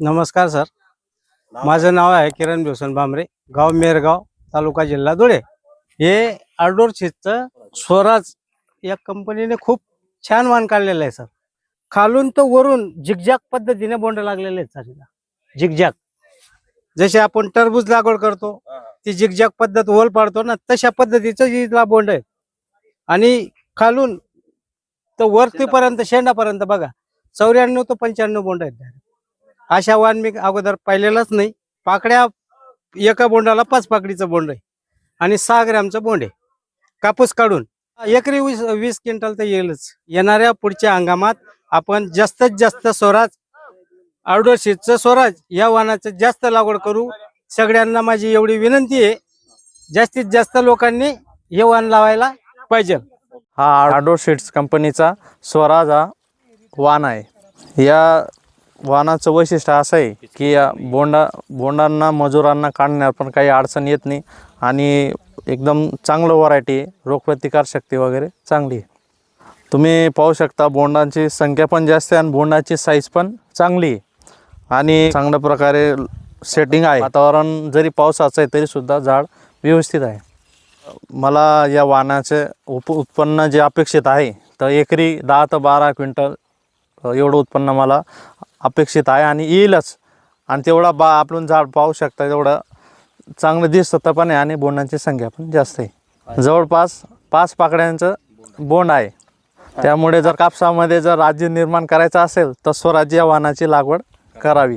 नमस्कार सर. माझं नाव आहे किरण भीषण भामरे गाव मेरगाव तालुका जिल्हा धुळे. हे आउटडोर शेतचं स्वराज या कंपनीने खूप छान वाण काढलेलं आहे सर. खालून तर वरून झिकझॅक पद्धतीने बोंड लागलेले आहेत सर. झिकझॅक जसे आपण टरबूज लागवड करतो ती झिकझॅक पद्धत ओल पाडतो ना तशा पद्धतीचं हिला बोंड आहे. आणि खालून तर वरतीपर्यंत शेंडापर्यंत बघा चौऱ्याण्णव ते पंच्याण्णव बोंड आहेत. अशा वाण मी अगोदर पाहिलेलाच नाही. पाकड्या एका बोंडाला पाच पाकडीचं बोंड आहे आणि सहा ग्रॅमचं बोंड आहे. कापूस काढून एकरी वीस वीस क्विंटल तर येईलच. येणाऱ्या पुढच्या हंगामात आपण जास्तीत जास्त स्वराज आउटडोर स्वराज या वाहनाचं जास्त लागवड करू. सगळ्यांना माझी एवढी विनंती आहे जास्तीत जास्त लोकांनी हे वाण लावायला पाहिजे. हा आडो शीट्स कंपनीचा स्वराज हा वाण आहे. या वाहनाचं वैशिष्ट्य असं आहे की या बोंडा बोंडांना मजुरांना काढण्यात पण काही अडचण येत नाही आणि एकदम चांगलं व्हरायटी आहे रोगप्रतिकार शक्ती वगैरे चांगली आहे. तुम्ही पाहू शकता बोंडांची संख्या पण जास्त आहे आणि बोंडाची साईज पण चांगली आहे. आणि चांगल्या प्रकारे सेटिंग आहे. वातावरण जरी पावसाचं आहे तरीसुद्धा झाड व्यवस्थित आहे. मला या वाहनाचे उप उत्पन्न जे अपेक्षित आहे तर एकरी दहा ते बारा क्विंटल एवढं उत्पन्न मला अपेक्षित आहे आणि येईलच. आणि तेवढा बा आपण झाड पाहू शकता तेवढं चांगलं दिसतं पण आहे आणि बोंडांची संख्या पण जास्त आहे. जवळपास पाच पाकड्यांचं बोंड आहे. त्यामुळे जर कापसामध्ये जर राज्य निर्माण करायचं असेल तर स्वराज्य वाहनाची लागवड करावी.